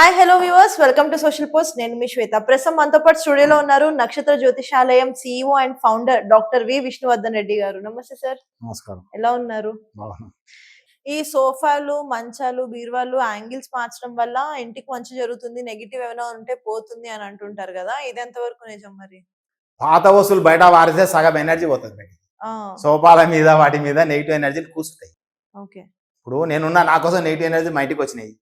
Hi hello viewers welcome to social post నేను మీ శ్వేత. ప్రస్తుతం మనతో పాటు స్టూడియోలో ఉన్నారు Nakshatra Jyotishalayam CEO and founder doctor V Vishnuvardhan Reddy garu. నమస్తే సార్ నమస్కారం. ఎలా ఉన్నారు? ఈ సోఫాలు మంచాలు బీరువాలు యాంగిల్స్ మార్చడం వల్ల ఇంటికి మంచి జరుగుతుంది నెగిటివ్ ఏమైనా ఉంటే పోతుంది అని అంటుంటారు కదా. ఇది ఎంతవరకు నిజం మరి? పాత వస్తువులు బయట వారితే సగం ఎనర్జీ పోతుంది సోఫాల మీద వాటి మీద నెగిటివ్ ఎనర్జీలు కూర్చుంటాయి ఓకే. ఇప్పుడు నేనున్న నా కోసం నెగిటివ్ ఎనర్జీ మా ఇంటికి వచ్చినాయి.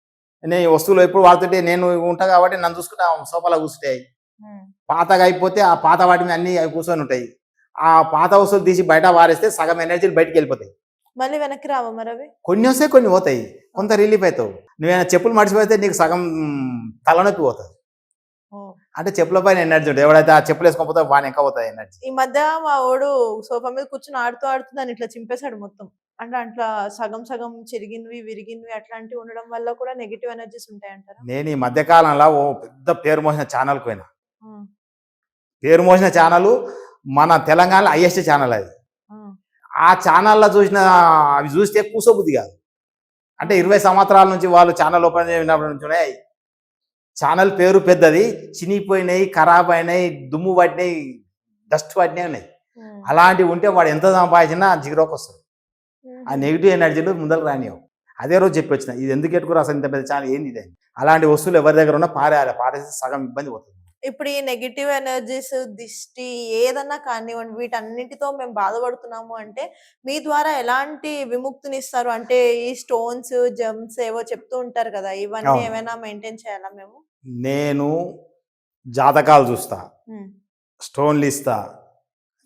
నేను వస్తువులు ఎప్పుడు వాడుతుంటే నేను ఉంటా కాబట్టి నన్ను చూసుకుంటే సోఫాలో కూర్చుంటాయి. పాతగా అయిపోతే ఆ పాత వాటి మీద అన్ని అవి కూర్చొని ఉంటాయి. ఆ పాత వస్తువులు తీసి బయట వారేస్తే సగం ఎనర్జీలు బయటికి వెళ్ళిపోతాయి. మళ్ళీ వెనక్కి రావా మరి కొన్ని వస్తే కొన్ని పోతాయి. కొంత రిలీఫ్ అవుతావు. నువ్వేమైనా చెప్పులు మర్చిపోతే నీకు సగం తలనొప్పి పోతుంది. అంటే చెప్పుల పైన ఎనర్జీ ఉంటుంది. ఎవడైతే ఆ చెప్పులు వేసుకోకపోతే ఇంకా పోతుంది ఎనర్జీ. ఈ మధ్య మా వాడు సోఫా మీద కూర్చొని ఆడుతూ ఆడుతూ దాన్ని ఇట్లా చింపేశాడు మొత్తం. అంటే అట్లా సగం సగం చెరిగినవి విరిగినవి అట్లాంటివి ఉండడం వల్ల కూడా నెగిటివ్ ఎనర్జీస్ ఉంటాయంటారా? నేను ఈ మధ్యకాలంలో ఓ పెద్ద పేరు మోసిన ఛానల్కి పోయినా. పేరు మోసిన ఛానల్ మన తెలంగాణలో హైయెస్ట్ ఛానల్ అది. ఆ, ఛానల్లో చూసిన అవి చూస్తే కూసోబుద్ధి కాదు. అంటే ఇరవై సంవత్సరాల నుంచి వాళ్ళు ఛానల్ ఓపెన్ చేసినప్పటి నుంచి ఛానల్ పేరు పెద్దది చినిగిపోయినాయి ఖరాబ్ అయినాయి దుమ్ము పట్టినాయి డస్ట్ పట్టినాయి ఉన్నాయి అలాంటివి ఉంటే వాడు ఎంత సంపాదించినా జీరోకి వస్తుంది. ఆ నెగిటివ్ ఎనర్జీలు ముందరకు రానివ్వు అదే రోజు చెప్పి వచ్చిన ఇది ఎందుకు ఎట్టుకురా అసలు ఇంత పెద్ద ఛానల్? ఏంది ఇది. అలాంటి వస్తువులు ఎవరి దగ్గర ఉన్నా పారేయాలి. పారేస్తే సగం ఇబ్బంది పోతుంది. ఇప్పుడు ఈ నెగిటివ్ ఎనర్జీస్ దిష్టి ఏదన్నా కానివ్వండి వీటన్నిటితో మేము బాధపడుతున్నాము అంటే మీ ద్వారా ఎలాంటి విముక్తిని ఇస్తారు అంటే ఈ స్టోన్స్ జమ్స్ ఏవో చెప్తూ ఉంటారు కదా ఇవన్నీ. ఏమైనా మెయింటైన్ చేయాలా మేము? నేను జాతకాలు చూస్తా స్టోన్లు ఇస్తా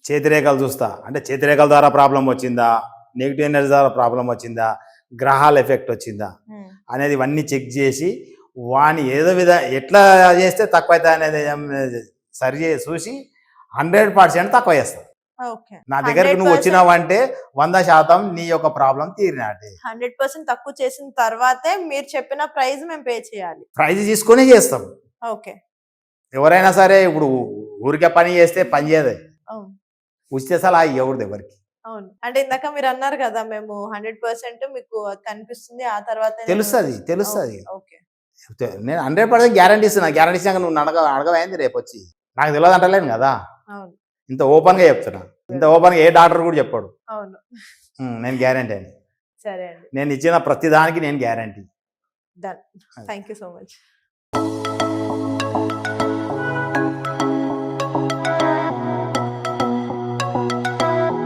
చేతిరేఖలు చూస్తా. అంటే చేతిరేఖల ద్వారా ప్రాబ్లం వచ్చిందా? నెగిటివ్ ఎనర్జీ ద్వారా ప్రాబ్లం వచ్చిందా? గ్రహాల ఎఫెక్ట్ వచ్చిందా? ఉమ్, అనేది ఇవన్నీ చెక్ చేసి వాని ఏదో విధ ఎట్లా చేస్తే తక్కువ అవుతా అనేది సరి చేసి చూసి హండ్రెడ్ పర్సెంట్ తక్కువ చేస్తా నా దగ్గరికి నువ్వు వచ్చినావంటే వంద శాతం నీ యొక్క ప్రాబ్లం తీరినట్టే హండ్రెడ్ పర్సెంట్ తక్కువ చేసిన తర్వాతే మీరు చెప్పిన ప్రైస్ మేము పే చేయాలి. ప్రైజ్ తీసుకొని చేస్తాం. ఓకే ఎవరైనా సరే ఇప్పుడు ఊరికే పని చేస్తే పని చేయదు. ఉచిత సలహా ఎవరిది ఎవరికి. అవును. అంటే ఇందాక మీరు అన్నారు కదా! మేము హండ్రెడ్ పర్సెంట్ మీకు కనిపిస్తుంది. ఆ తర్వాత తెలుస్తుంది తెలుస్తుంది. ఓకే నేను హండ్రెడ్ పర్సెంట్ గ్యారంటీ ఇస్తున్నా. గ్యారంటీ ఇచ్చినాక నువ్వు అడగ అడగమైంది రేపు వచ్చి. నాకు తెలియదు అంటలేను కదా! ఇంత ఓపెన్గా చెప్తున్నా. ఇంత ఓపెన్గా ఏ డాక్టర్ కూడా చెప్పాడు. అవును. నేను గ్యారంటీ అని సరే అండి. నేను ఇచ్చిన ప్రతి దానికి నేను guarantee. Done. Thank you so much.